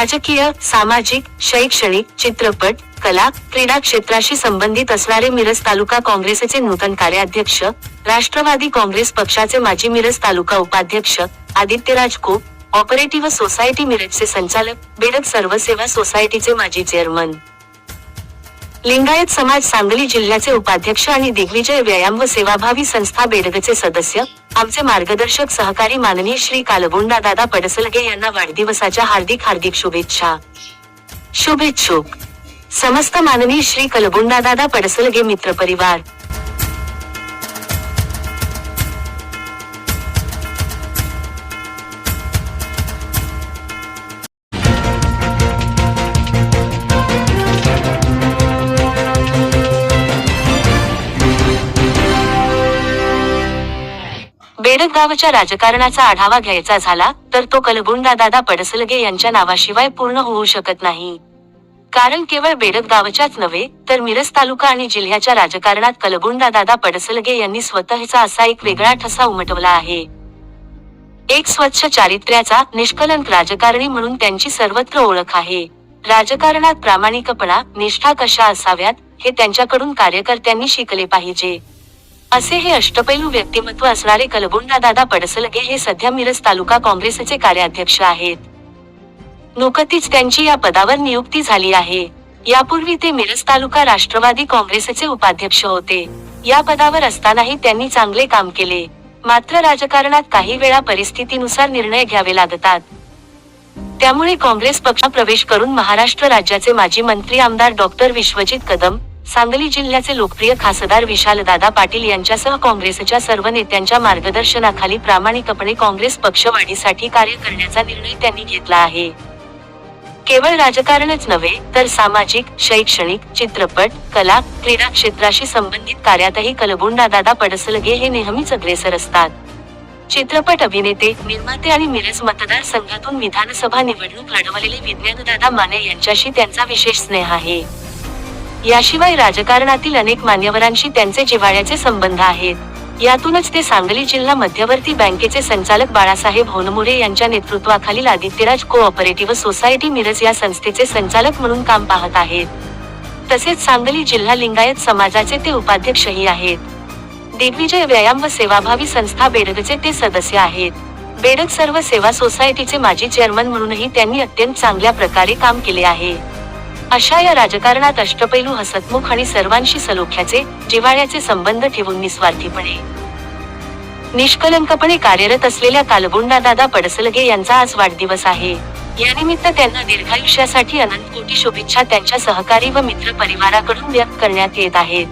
राजकीय सामाजिक शैक्षणिक चित्रपट कला क्रीडा क्षेत्राशी संबंधित असणारे मिरज तालुका काँग्रेसचे नूतन कार्याध्यक्ष राष्ट्रवादी काँग्रेस पक्षाचे माजी मिरज तालुका उपाध्यक्ष आदित्यराज कोप ऑपरेटिव्ह सोसायटी मिरजचे संचालक बेडक सर्वसेवा सोसायटीचे माजी चेअरमन. लिंगायत समाज सांगली जिल्ह्याचे उपाध्यक्ष आणि दिग्विजय व्यायाम व सेवाभावी संस्था बेडगचे सदस्य. आमचे मार्गदर्शक सहकारी माननीय श्री कालगुंडा दादा पडसलगे यांना वाढदिवसाच्या हार्दिक हार्दिक शुभेच्छा. शुभेच्छुक. समस्त माननीय श्री कलगुंडा दादा पडसलगे मित्र परिवार गावच्या राजकारणाचा आढावा घ्यायचा झाला तर तो कलगुंडा दादा पडसलगे यांच्या नावाशिवाय पूर्ण होऊ शकत नाही. कारण केवळ बेडक गावच्याच नव्हे तर मिरज तालुका आणि जिल्ह्याच्या राजकारणात कलगुंडा दादा पडसलगे यांनी स्वतःचा असा एक वेगळा ठसा उमटवला आहे. एक स्वच्छ चारित्र्याचा निष्कलंक राजकारणी म्हणून त्यांची सर्वत्र ओळख आहे. राजकारणात प्रामाणिकपणा निष्ठा कशा असाव्यात हे त्यांच्याकडून कार्यकर्त्यांनी शिकले पाहिजे. असे हे अष्टपैलू व्यक्तिमत्व असणारे कलगुंडा दादा पडसलगे हे सध्या मिरज तालुका काँग्रेसचे कार्याध्यक्ष आहेत. नुकतीच त्यांची या पदावर नियुक्ती झाली आहे. यापूर्वी ते मिरज तालुका राष्ट्रवादी काँग्रेसचे उपाध्यक्ष होते. या पदावर असतानाही त्यांनी चांगले काम केले. मात्र राजकारणात काही वेळा परिस्थितीनुसार निर्णय घ्यावे लागतात. त्यामुळे काँग्रेस पक्षात प्रवेश करून महाराष्ट्र राज्याचे माजी मंत्री आमदार डॉक्टर विश्वजित कदम सांगली जिल्ह्याचे लोकप्रिय खासदार विशालदादा पाटील यांच्यासह काँग्रेसच्या सर्व नेत्यांच्या मार्गदर्शनाखाली प्रामाणिकपणे काँग्रेस पक्षवाढीसाठी कार्य करण्याचा निर्णय त्यांनी घेतला आहे. केवळ राजकारणच नव्हे तर सामाजिक शैक्षणिक चित्रपट कला क्रीडा क्षेत्राशी संबंधित कार्यातही कलगुंडा दादा पडसलगे हे नेहमीच अग्रेसर असतात. चित्रपट अभिनेते निर्माते आणि मिरज मतदारसंघातून विधानसभा निवडणूक लढवलेले विज्ञानदादा माने यांच्याशी त्यांचा विशेष स्नेह आहे. याशिवाय राजकारणातील अनेक मान्यवरांशी त्यांचे जिव्हाळ्याचे संबंध आहेत. यातूनच ते सांगली जिल्हा मध्यवर्ती बँकेचे संचालक बाळासाहेब होनमुरे यांच्या नेतृत्वाखालील आदित्यराज कोऑपरेटिव्ह सोसायटी मिरज या संस्थेचे संचालक म्हणून काम पाहत आहेत. तसेच सांगली जिल्हा लिंगायत समाजाचे ते उपाध्यक्षही आहेत. दिग्विजय व्यायाम व सेवाभावी संस्था बेडगचे ते सदस्य आहेत. बेडग सर्व सेवा सोसायटीचे माजी चेअरमन म्हणूनही त्यांनी अत्यंत चांगल्या प्रकारे काम केले आहे. अशा या राजकारणात अष्टपैलू हसतमुख आणि सर्वांशी सलोख्याचे जिव्हाळ्याचे संबंध ठेवून निस्वार्थीपणे निष्कलंकपणे कार्यरत असलेल्या कालगुंडा दादा पडसलगे यांचा आज वाढदिवस आहे. यानिमित्त त्यांना दीर्घायुष्यासाठी अनंत कोटी शुभेच्छा त्यांच्या सहकारी व मित्र परिवाराकडून व्यक्त करण्यात येत आहेत.